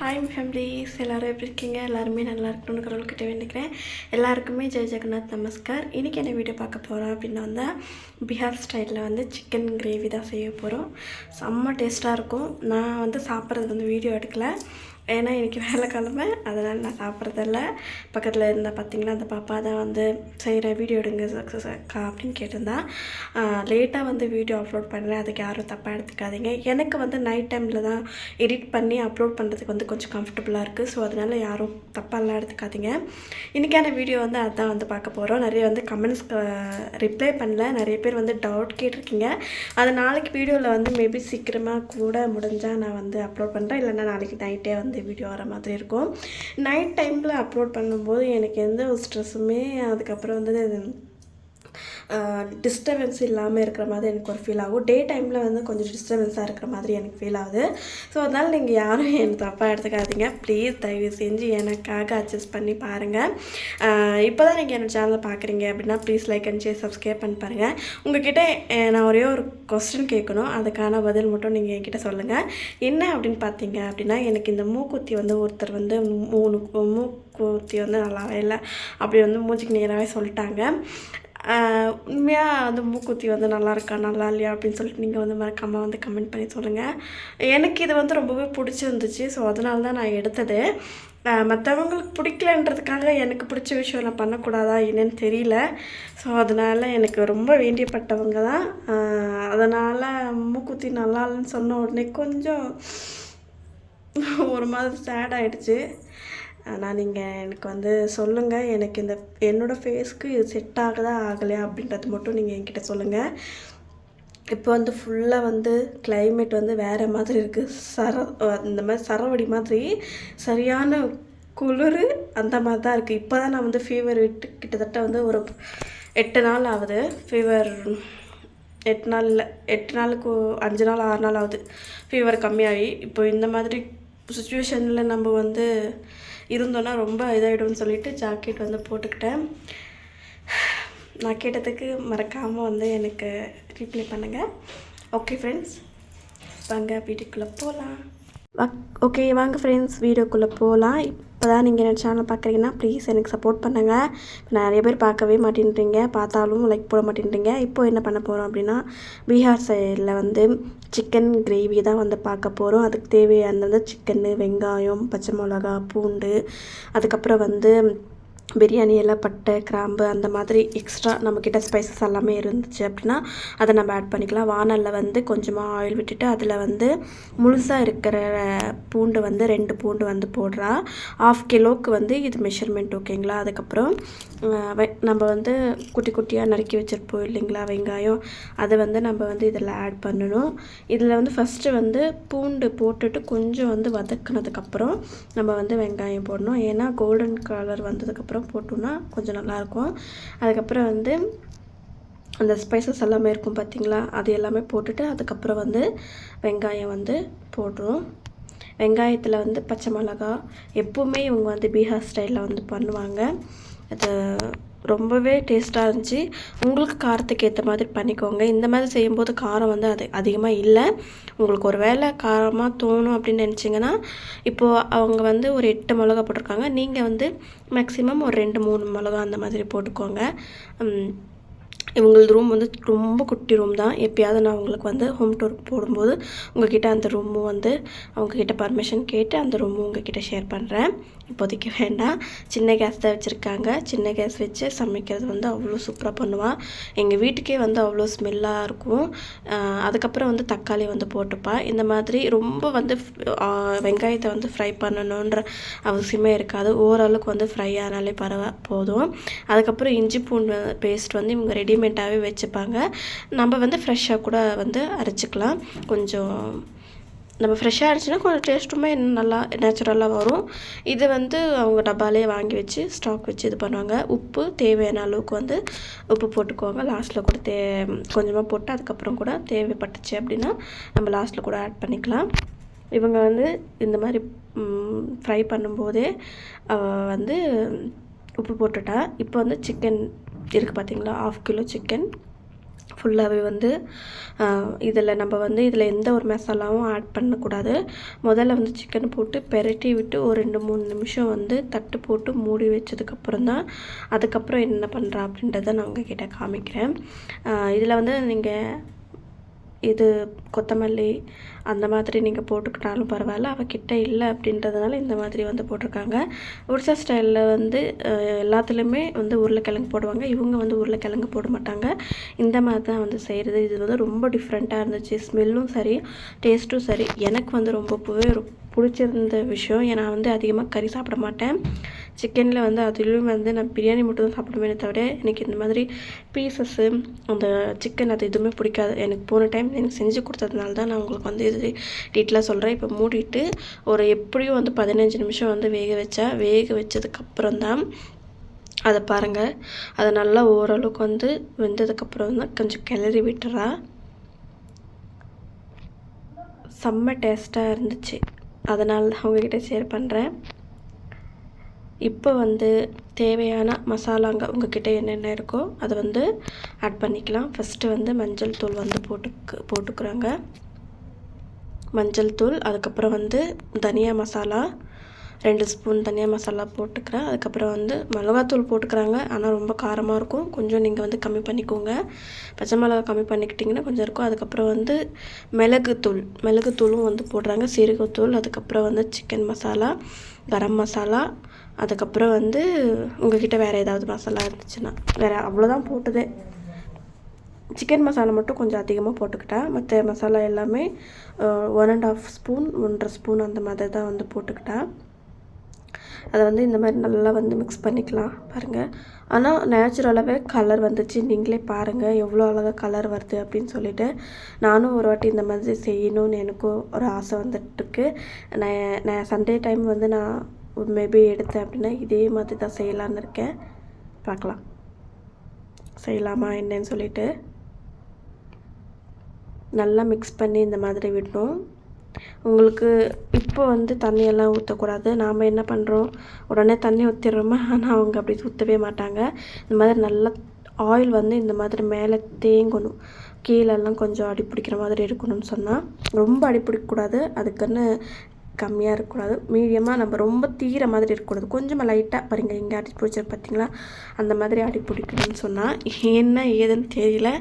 Hi families எல்லோரும் எப்படி இருக்கீங்க? எல்லாருமே நல்லா இருக்கணும்னு கடவுள்கிட்ட வேண்டிக்கிறேன். எல்லாருக்குமே ஜெய் ஜெகநாத் நமஸ்கார். இன்றைக்கி என்ன வீடியோ பார்க்க போகிறோம் அப்படின்னு வந்தால் பீகார் ஸ்டைலில் வந்து சிக்கன் கிரேவி தான் செய்ய போகிறோம் செம்ம டேஸ்ட்டாக இருக்கும். நான் வந்து சாப்பிட்றது வந்து வீடியோ எடுக்கலை. ஏன்னா இன்றைக்கி வேலை கிழமை அதனால் நான் சாப்பிட்றதில்ல. பக்கத்தில் இருந்தால் பார்த்தீங்கன்னா அந்த பாப்பா தான் வந்து செய்கிற வீடியோ எடுங்க அக்கா அப்படின்னு கேட்டிருந்தா. லேட்டாக வந்து வீடியோ அப்லோட் பண்ணுறேன் அதுக்கு யாரும் தப்பாக எடுத்துக்காதீங்க. எனக்கு வந்து நைட் டைமில் தான் எடிட் பண்ணி அப்லோட் பண்ணுறதுக்கு வந்து கொஞ்சம் கம்ஃபர்டபுளாக இருக்குது ஸோ அதனால் யாரும் தப்பாலாம் எடுத்துக்காதீங்க. இன்றைக்கான வீடியோ வந்து அதான் வந்து பார்க்க போகிறோம் நிறைய வந்து கமெண்ட்ஸ் ரிப்ளை பண்ணல. நிறைய பேர் வந்து டவுட் கேட்டிருக்கீங்க. அது நாளைக்கு வீடியோவில் வந்து மேபி சீக்கிரமாக கூட முடிஞ்சால் நான் வந்து அப்லோட் பண்ணுறேன் இல்லைன்னா நாளைக்கு நைட்டே வந்து வீடியோ வர மாதிரி இருக்கும். நைட் டைமில் அப்லோட் பண்ணும்போது எனக்கு எந்த ஒரு ஸ்ட்ரெஸ்ஸுமே அதுக்கப்புறம் வந்து டிஸ்டர்பன்ஸ் இல்லாமல் இருக்கிற மாதிரி எனக்கு ஒரு ஃபீல் ஆகும். டே டைமில் வந்து கொஞ்சம் டிஸ்டர்பன்ஸாக இருக்கிற மாதிரி எனக்கு ஃபீல் ஆகுது. ஸோ அதனால் நீங்கள் யாரும் எனக்கு தப்பாக எடுத்துக்காதீங்க. ப்ளீஸ் தயவு செஞ்சு எனக்காக அட்ஜஸ்ட் பண்ணி பாருங்கள் இப்போ தான் நீங்கள் என்னோடய சேனலை பார்க்குறீங்க அப்படின்னா please like and share subscribe பண்ணி பாருங்கள் உங்ககிட்ட நான் ஒரே ஒரு கொஸ்டின் கேட்கணும். அதுக்கான பதில் மட்டும் நீங்கள் என்கிட்ட சொல்லுங்கள் என்ன அப்படின்னு பார்த்தீங்க அப்படின்னா எனக்கு இந்த மூக்குத்தி வந்து ஒருத்தர் வந்து மூணு மூக்குத்தி வந்து நல்லாவே இல்லை. அப்படி வந்து மூச்சுக்கு நேராகவே சொல்லிட்டாங்க. உண்மையாக வந்து மூக்குத்தி வந்து நல்லா இருக்கா நல்லா இல்லையா அப்படின்னு சொல்லிட்டு நீங்கள் வந்து மறக்காமல் வந்து கமெண்ட் பண்ணி சொல்லுங்கள் எனக்கு இது வந்து ரொம்பவே பிடிச்சிருந்துச்சு. ஸோ அதனால தான் நான் எடுத்தது. மற்றவங்களுக்கு பிடிக்கலன்றதுக்காக எனக்கு பிடிச்ச விஷயம் நான் பண்ணக்கூடாதா என்னன்னு தெரியல. ஸோ அதனால் எனக்கு ரொம்ப வேண்டியப்பட்டவங்க தான். அதனால் மூக்குத்தி நல்லா இல்லைன்னு சொன்ன உடனே கொஞ்சம் ஒரு மாதிரி சேட் ஆகிடுச்சு ஆனால் நீங்கள் எனக்கு வந்து சொல்லுங்கள் எனக்கு இந்த என்னோடய ஃபேஸ்க்கு இது செட் ஆகுதா ஆகலையா அப்படின்றது மட்டும் நீங்கள் என்கிட்ட சொல்லுங்கள் இப்போ வந்து ஃபுல்லாக வந்து கிளைமேட் வந்து வேறு மாதிரி இருக்குது சர இந்த மாதிரி சரவடி மாதிரி சரியான குளிர் அந்த மாதிரி தான் இருக்குது இப்போ தான் நான் வந்து ஃபீவர் விட்டு கிட்டத்தட்ட வந்து ஒரு எட்டு நாள் ஆகுது. ஃபீவர் எட்டு நாள் இல்லை எட்டு நாளுக்கு அஞ்சு நாள் ஆறு நாள் ஆகுது. ஃபீவர் கம்மியாகி இப்போ இந்த மாதிரி சுச்சுவேஷனில் நம்ம வந்து இருந்தோன்னா ரொம்ப இதாகிடும்னு சொல்லிட்டு ஜாக்கெட் வந்து போட்டுக்கிட்டேன். நான் கேட்டதுக்கு மறக்காமல் வந்து எனக்கு ரீப்ளை பண்ணுங்கள் ஓகே ஃப்ரெண்ட்ஸ் வாங்க வீட்டுக்குள்ளே போகலாம் ஓகே வாங்க ஃப்ரெண்ட்ஸ் வீடியோக்குள்ளே போகலாம் இப்போ தான் நீங்கள் என்ன சேனல் பார்க்குறீங்கன்னா ப்ளீஸ் எனக்கு சப்போர்ட் பண்ணுங்கள் இப்போ நிறைய பேர் பார்க்கவே மாட்டேன்றீங்க. பார்த்தாலும் லைக் போட மாட்டேன்றீங்க. இப்போ என்ன பண்ண போகிறோம் அப்படின்னா பீகார் சைடில் வந்து சிக்கன் கிரேவி தான் வந்து பார்க்க போகிறோம் அதுக்கு தேவையானது சிக்கன் வெங்காயம் பச்சை மிளகா பூண்டு. அதுக்கப்புறம் வந்து பிரியாணி எல்லாம் பட்டை கிராம்பு அந்த மாதிரி எக்ஸ்ட்ரா நம்மக்கிட்ட ஸ்பைசஸ் எல்லாமே இருந்துச்சு அப்படின்னா அதை நம்ம ஆட் பண்ணிக்கலாம். வானலில் வந்து கொஞ்சமாக ஆயில் விட்டுட்டு அதில் வந்து முழுசாக இருக்கிற பூண்டு வந்து ரெண்டு பூண்டு வந்து போடுறா. ஆஃப் கிலோவுக்கு வந்து இது மெஷர்மெண்ட் ஓகேங்களா அதுக்கப்புறம் நம்ம வந்து குட்டி குட்டியாக நறுக்கி வச்சுருப்போம் இல்லைங்களா வெங்காயம்? அதை வந்து நம்ம வந்து இதில் ஆட் பண்ணணும். இதில் வந்து ஃபஸ்ட்டு வந்து பூண்டு போட்டுட்டு கொஞ்சம் வந்து வதக்குனதுக்கப்புறம் நம்ம வந்து வெங்காயம் போடணும். ஏன்னா கோல்டன் கலர் வந்ததுக்கப்புறம் போட்டோம்னா கொஞ்சம் நல்லாயிருக்கும். அதுக்கப்புறம் வந்து அந்த ஸ்பைசஸ் எல்லாமே இருக்கும் பார்த்தீங்களா? அது எல்லாமே போட்டுட்டு அதுக்கப்புறம் வந்து வெங்காயம் வந்து போடுறோம். வெங்காயத்தில் வந்து பச்சை மிளகா எப்போவுமே இவங்க வந்து பீகார் ஸ்டைலில் வந்து பண்ணுவாங்க. அது ரொம்பவே டேஸ்ட்டாக இருந்துச்சு. உங்களுக்கு காரத்துக்கு ஏற்ற மாதிரி பண்ணிக்கோங்க. இந்த மாதிரி செய்யும்போது காரம் வந்து அது அதிகமாக இல்லை. உங்களுக்கு ஒரு வேளை காரமாக தோணும் அப்படின்னு நினச்சிங்கன்னா இப்போது அவங்க வந்து ஒரு எட்டு மிளகா போட்டிருக்காங்க. நீங்கள் வந்து மேக்ஸிமம் ஒரு ரெண்டு மூணு மிளகா அந்த மாதிரி போட்டுக்கோங்க. இவங்களது ரூம் வந்து ரொம்ப குட்டி ரூம் தான். எப்பயாவது நான் உங்களுக்கு வந்து ஹோம் டூர் போடும்போது உங்ககிட்ட அந்த ரூமும் வந்து அவங்கக்கிட்ட பர்மிஷன் கேட்டு அந்த ரூமும் உங்ககிட்ட ஷேர் பண்ணுறேன் இப்போதைக்கு வேண்டாம். சின்ன கேஸ் தான் வச்சுருக்காங்க. சின்ன கேஸ் வச்சு சமைக்கிறது வந்து அவ்வளோ சூப்பராக பண்ணுவாள் எங்கள் வீட்டுக்கே வந்து அவ்வளோ ஸ்மெல்லாக இருக்கும். அதுக்கப்புறம் வந்து தக்காளி வந்து போட்டுப்பாள் இந்த மாதிரி ரொம்ப வந்து வெங்காயத்தை வந்து ஃப்ரை பண்ணணுன்ற அவசியமே இருக்காது. ஓரளவுக்கு வந்து ஃப்ரை ஆனாலே பரவ போதும். அதுக்கப்புறம் இஞ்சி பூண்டு பேஸ்ட் வந்து இவங்க ரெடிமேடாகவே வச்சுப்பாங்க. நம்ம வந்து ஃப்ரெஷ்ஷாக கூட வந்து அரைச்சிக்கலாம். கொஞ்சம் நம்ம ஃப்ரெஷ்ஷாக இருந்துச்சுன்னா கொஞ்சம் டேஸ்ட்டுமே இன்னும் நல்லா நேச்சுரலாக வரும். இது வந்து அவங்க டப்பாலே வாங்கி வச்சு ஸ்டாக் வச்சு இது பண்ணுவாங்க. உப்பு தேவையான அளவுக்கு வந்து உப்பு போட்டுக்குவாங்க லாஸ்ட்டில் கூட தே கொஞ்சமாக போட்டு அதுக்கப்புறம் கூட தேவைப்பட்டுச்சு அப்படின்னா நம்ம லாஸ்ட்டில் கூட ஆட் பண்ணிக்கலாம். இவங்க வந்து இந்த மாதிரி ஃப்ரை பண்ணும்போதே வந்து உப்பு போட்டுட்டா இப்போ வந்து சிக்கன் இருக்குது பார்த்தீங்களா ஆஃப் கிலோ சிக்கன் ஃபுல்லாகவே வந்து இதில் நம்ம வந்து இதில் எந்த ஒரு மசாலாவும் ஆட் பண்ணக்கூடாது. முதல்ல வந்து சிக்கன் போட்டு பெரட்டி விட்டு ஒரு ரெண்டு மூணு நிமிஷம் வந்து தட்டு போட்டு மூடி வச்சதுக்கப்புறம் தான் அதுக்கப்புறம் என்ன பண்ணுறா அப்படின்றத நான் உங்ககிட்ட காமிக்கிறேன். இதில் வந்து நீங்கள் இது கொத்தமல்லி அந்த மாதிரி நீங்கள் போட்டுக்கிட்டாலும் பரவாயில்ல அவகிட்ட இல்லை அப்படின்றதுனால இந்த மாதிரி வந்து போட்டிருக்காங்க. ஒடிசா ஸ்டைலில் வந்து எல்லாத்துலேயுமே வந்து உருளைக்கிழங்கு போடுவாங்க. இவங்க வந்து உருளைக்கிழங்கு போட மாட்டாங்க. இந்த மாதிரி தான் வந்து செய்கிறது இது வந்து ரொம்ப டிஃப்ரெண்ட்டாக இருந்துச்சு. ஸ்மெல்லும் சரி டேஸ்ட்டும் சரி. எனக்கு வந்து ரொம்ப பிடிச்சிருந்த விஷயம். ஏன்னா வந்து அதிகமாக கறி சாப்பிட மாட்டேன். சிக்கனில் வந்து அதுலேயும் வந்து நான் பிரியாணி மட்டும் தான் சாப்பிடுவேனே தவிர எனக்கு இந்த மாதிரி பீசஸ்ஸு அந்த சிக்கன் அது எதுவுமே பிடிக்காது. எனக்கு போன டைம் எனக்கு செஞ்சு கொடுத்ததுனால தான் நான் உங்களுக்கு வந்து இது டீட்டெயிலாக சொல்கிறேன் இப்போ மூடிட்டு ஒரு எப்படியும் வந்து பதினஞ்சு நிமிஷம் வந்து வேக வச்சேன் வேக வச்சதுக்கப்புறம் தான் அதை பாருங்கள் அதை நல்லா ஓரளவுக்கு வந்து வெந்ததுக்கப்புறம் தான் கொஞ்சம் கிளறி விட்டுறா. செம்ம டேஸ்ட்டாக இருந்துச்சு. அதனால் தான் உங்ககிட்ட ஷேர் பண்ணுறேன் இப்போ வந்து தேவையான மசாலாங்க உங்ககிட்ட என்னென்ன இருக்கோ அதை வந்து ஆட் பண்ணிக்கலாம். ஃபஸ்ட்டு வந்து மஞ்சள் தூள் வந்து போட்டுக்கு போட்டுக்கிறாங்க. மஞ்சள் தூள் அதுக்கப்புறம் வந்து தனியா மசாலா ரெண்டு ஸ்பூன் தனியா மசாலா போட்டுக்கிறேன். அதுக்கப்புறம் வந்து மிளகாத்தூள் போட்டுக்கிறாங்க. ஆனால் ரொம்ப காரமாக இருக்கும். கொஞ்சம் நீங்கள் வந்து கம்மி பண்ணிக்கோங்க. பச்சை மிளகா கம்மி பண்ணிக்கிட்டிங்கன்னா கொஞ்சம் இருக்கும். அதுக்கப்புறம் வந்து மிளகுத்தூள் மிளகுத்தூளும் வந்து போடுறாங்க. சீரகத்தூள் அதுக்கப்புறம் வந்து சிக்கன் மசாலா கரம் மசாலா அதுக்கப்புறம் வந்து உங்கள்கிட்ட வேறு ஏதாவது மசாலா இருந்துச்சுன்னா வேறு அவ்வளோதான் போட்டதே. சிக்கன் மசாலா மட்டும் கொஞ்சம் அதிகமாக போட்டுக்கிட்டேன் மற்ற மசாலா எல்லாமே ஒன் அண்ட் ஆஃப் ஸ்பூன் ஒன்றரை ஸ்பூன் அந்த மாதிரி தான் வந்து போட்டுக்கிட்டேன் அதை வந்து இந்த மாதிரி நல்லா வந்து மிக்ஸ் பண்ணிக்கலாம் பாருங்கள் ஆனால் நேச்சுரலாகவே கலர் வந்துச்சு. நீங்களே பாருங்கள் எவ்வளோ அழகாக கலர் வருது அப்படின்னு சொல்லிட்டு. நானும் ஒரு வாட்டி இந்த மாதிரி செய்யணும்னு எனக்கும் ஒரு ஆசை வந்துட்டுருக்கு. நான் நான் சண்டே டைம் வந்து நான் மேபி எடுத்தேன் அப்படின்னா இதே மாதிரி தான் செய்யலான்னு இருக்கேன். பார்க்கலாம். செய்யலாமா என்னன்னு சொல்லிட்டு. நல்லா மிக்ஸ் பண்ணி இந்த மாதிரி விடணும். உங்களுக்கு இப்போ வந்து தண்ணியெல்லாம் ஊற்றக்கூடாது நாம் என்ன பண்ணுறோம் உடனே தண்ணி ஊற்றிடுறோமா ஆனால் அவங்க அப்படி ஊற்றவே மாட்டாங்க. இந்த மாதிரி நல்லா ஆயில் வந்து இந்த மாதிரி மேலே தேங்கணும். கீழெல்லாம் கொஞ்சம் அடி பிடிக்கிற மாதிரி இருக்கணும்னு சொன்னால் ரொம்ப அடி பிடிக்கக்கூடாது அதுக்குன்னு கம்மியாக இருக்கக்கூடாது. மீடியமாக நம்ம ரொம்ப தீர மாதிரி இருக்கக்கூடாது. கொஞ்சமாக லைட்டாக பாருங்க இங்கே அடி பிடிச்சது பார்த்தீங்களா அந்த மாதிரி அடி பிடிக்கணும்னு சொன்னால் என்ன ஏதுன்னு தெரியல.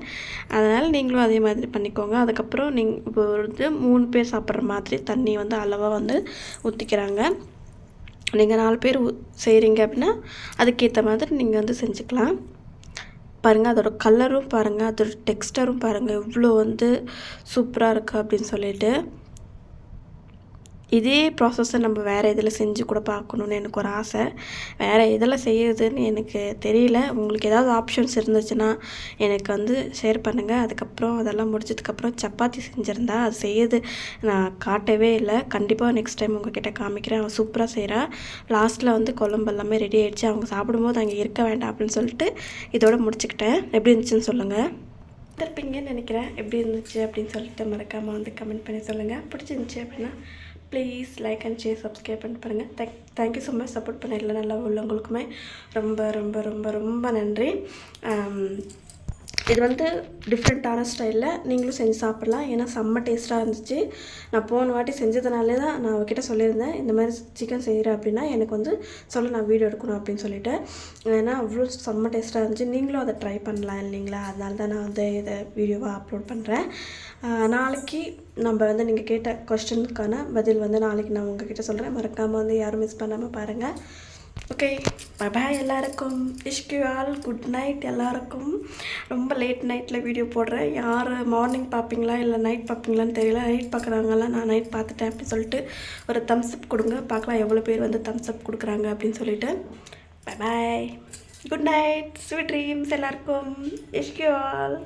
அதனால் நீங்களும் அதே மாதிரி பண்ணிக்கோங்க. அதுக்கப்புறம் நீங்கள் இப்போ வந்து மூணு பேர் சாப்பிட்ற மாதிரி தண்ணி வந்து அளவாக வந்து ஊற்றிக்கிறாங்க நீங்கள் நாலு பேர் செய்கிறீங்க அப்படின்னா அதுக்கேற்ற மாதிரி நீங்கள் வந்து செஞ்சுக்கலாம். பாருங்கள் அதோட கலரும் பாருங்கள் அதோட டெக்ஸ்டரும் பாருங்கள் எவ்வளோ வந்து சூப்பராக இருக்குது அப்படின்னு சொல்லிட்டு. இதே ப்ராசஸை நம்ம வேறு இதில் செஞ்சு கூட பார்க்கணுன்னு எனக்கு ஒரு ஆசை. வேறு இதில் செய்யுதுன்னு எனக்கு தெரியல. உங்களுக்கு ஏதாவது ஆப்ஷன்ஸ் இருந்துச்சுன்னா எனக்கு வந்து ஷேர் பண்ணுங்கள் அதுக்கப்புறம் அதெல்லாம் முடிச்சதுக்கப்புறம் சப்பாத்தி செஞ்சுருந்தா அது செய்யுது நான் காட்டவே இல்லை. கண்டிப்பாக நெக்ஸ்ட் டைம் உங்ககிட்ட காமிக்கிறேன். அவன் சூப்பராக செய்கிறா லாஸ்ட்டில் வந்து குழம்பு எல்லாமே ரெடி ஆகிடுச்சு அவங்க சாப்பிடும்போது அங்கே இருக்க வேண்டாம் அப்படின்னு சொல்லிட்டு இதோட முடிச்சுக்கிட்டேன். எப்படி இருந்துச்சுன்னு சொல்லுங்கள் திருப்பிங்கன்னு நினைக்கிறேன். எப்படி இருந்துச்சு அப்படின்னு சொல்லிட்டு மறக்காமல் வந்து கமெண்ட் பண்ணி சொல்லுங்கள் பிடிச்சிருந்துச்சி அப்படின்னா please like and share subscribe பண்ணி பாருங்கள் thank thank you so much support பண்ண இல்லை நல்லா உள்ளவங்களுக்குமே ரொம்ப ரொம்ப ரொம்ப ரொம்ப நன்றி. Um, இது வந்து டிஃப்ரெண்ட்டான ஸ்டைலில் நீங்களும் செஞ்சு சாப்பிட்லாம். ஏன்னா செம்ம டேஸ்ட்டாக இருந்துச்சு. நான் போன வாட்டி செஞ்சதுனாலே தான் நான் அவகிட்ட சொல்லியிருந்தேன் இந்த மாதிரி சிக்கன் செய்கிறேன் அப்படின்னா எனக்கு வந்து சொல்ல நான் வீடியோ எடுக்கணும் அப்படின்னு சொல்லிட்டு ஏன்னா அவ்வளோ செம்ம டேஸ்ட்டாக இருந்துச்சு. நீங்களும் அதை ட்ரை பண்ணலாம் இல்லைங்களா? அதனால தான் நான் வந்து இதை வீடியோவாக அப்லோட் பண்ணுறேன் நாளைக்கு நம்ம வந்து நீங்கள் கேட்ட கொஸ்டினுக்கான பதில் வந்து நாளைக்கு நான் உங்ககிட்ட சொல்கிறேன் மறக்காமல் வந்து யாரும் மிஸ் பண்ணாமல் பாருங்கள் ஓகே பாய் எல்லாருக்கும். இஷ்கு ஆல் குட் நைட் எல்லாருக்கும். ரொம்ப லேட் நைட்டில் வீடியோ போடுறேன். யார் மார்னிங் பார்ப்பீங்களா இல்லை நைட் பார்ப்பீங்களான்னு தெரியல. நைட் பார்க்குறாங்கலாம் நான் நைட் பார்த்துட்டேன் அப்படின்னு சொல்லிட்டு ஒரு தம்ஸ் அப் கொடுங்க. பார்க்கலாம் எவ்வளோ பேர் வந்து தம்ஸ் அப் கொடுக்குறாங்க அப்படின்னு சொல்லிட்டு. Bye good night sweet dreams எல்லாருக்கும். இஷ்கு ஆல்